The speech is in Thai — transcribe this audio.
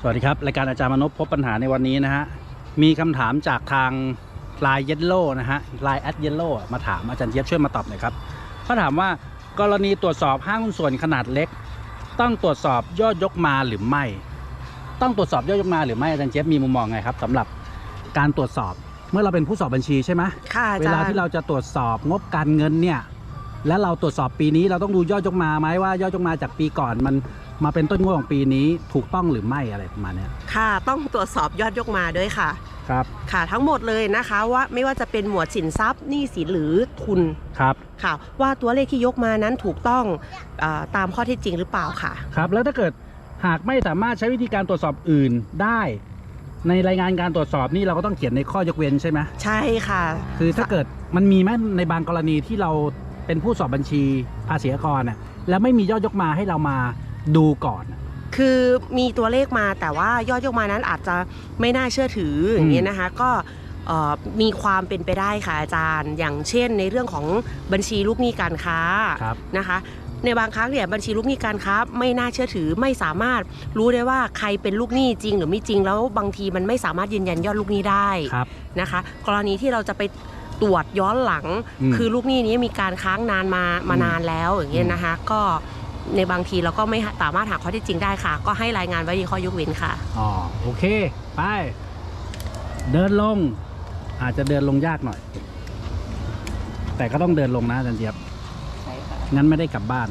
สวัสดีครับ รายการอาจารย์มนพพบปัญหาในวันนี้นะฮะ มีคำถามจากทางลายเยลโล่นะฮะลายแอดเยลโล่มาถามอาจารย์เจี๊ยบช่วยมาตอบหน่อยครับเขาถามว่ากรณีตรวจสอบห้างหุ้นส่วนขนาดเล็ก ต้องตรวจสอบยอดยกมาหรือไม่ ต้องตรวจสอบยอดยกมาหรือไม่อาจารย์เจี๊ยบมีมุมมองไงครับสำหรับการตรวจสอบเมื่อเราเป็นผู้สอบบัญชีใช่ไหมค่ะอาเวจารลาย์ที่เราจะตรวจสอบงบการเงินเนี่ยและเราตรวจสอบปีนี้เราต้องดูยอดยกมาไหมว่ายอดยกมาจากปีก่อนมัน มาเป็นต้นงวดของปีนี้ถูกต้องหรือไม่อะไรประมาณเนี้ยค่ะต้องตรวจสอบยอดยกมาด้วยค่ะ ครับ ค่ะทั้งหมดเลยนะคะว่าไม่ว่าจะเป็นหมวดสินทรัพย์หนี้สินหรือทุนครับ ค่ะ ว่าตัวเลขที่ยกมานั้นถูกต้องอาตามข้อเท็จจริงหรือเปล่าค่ะ ครับ แล้วถ้าเกิดหากไม่สามารถใช้วิธีการตรวจสอบอื่นได้ ในรายงานการตรวจสอบนี่เราก็ต้องเขียนในข้อยกเว้นใช่ไหมใช่ค่ะ คือถ้าเกิดมันมีไหมในบางกรณีที่เราเป็นผู้สอบบัญชีภาษีอากรน่ะแล้วไม่มียอดยกมาให้เรามา ดูก่อนน่ะคือมีตัวเลขมาแต่ว่ายอดยกมานั้นอาจจะไม่น่าเชื่อถืออย่างนี้ยนะคะ ก็เอ่อมีความเป็นไปได้ค่ะอาจารย์ อย่างเช่นในเรื่องของบัญชีลูกหนี้การค้าครับนะคะ ในบางครั้งเนี่ยบัญชีลูกหนี้การค้าไม่น่าเชื่อถือไม่สามารถรู้ได้ว่าใครเป็นลูกหนี้จริง หรือไม่จริงแล้วบางทีมันไม่สามารถยืนยันยอดลูกหนี้ได้ครับนะคะ กรณีที่เราจะไปตรวจย้อนหลังอืมคือลูกหนี้นี้มีการค้างนานมามาอืมนานแล้วอย่างเงี้ยนะคะ ก็ ในบางทีเราก็ไม่สามารถหาข้อเท็จจริงได้ค่ะ ก็ให้รายงานไว้ในข้อยกเว้นค่ะ อ๋อโอเค ไป เดินลง อาจจะเดินลงยากหน่อย แต่ก็ต้องเดินลงนะอาจารย์เจี๊ยบใช่ค่ะงั้นไม่ได้กลับบ้าน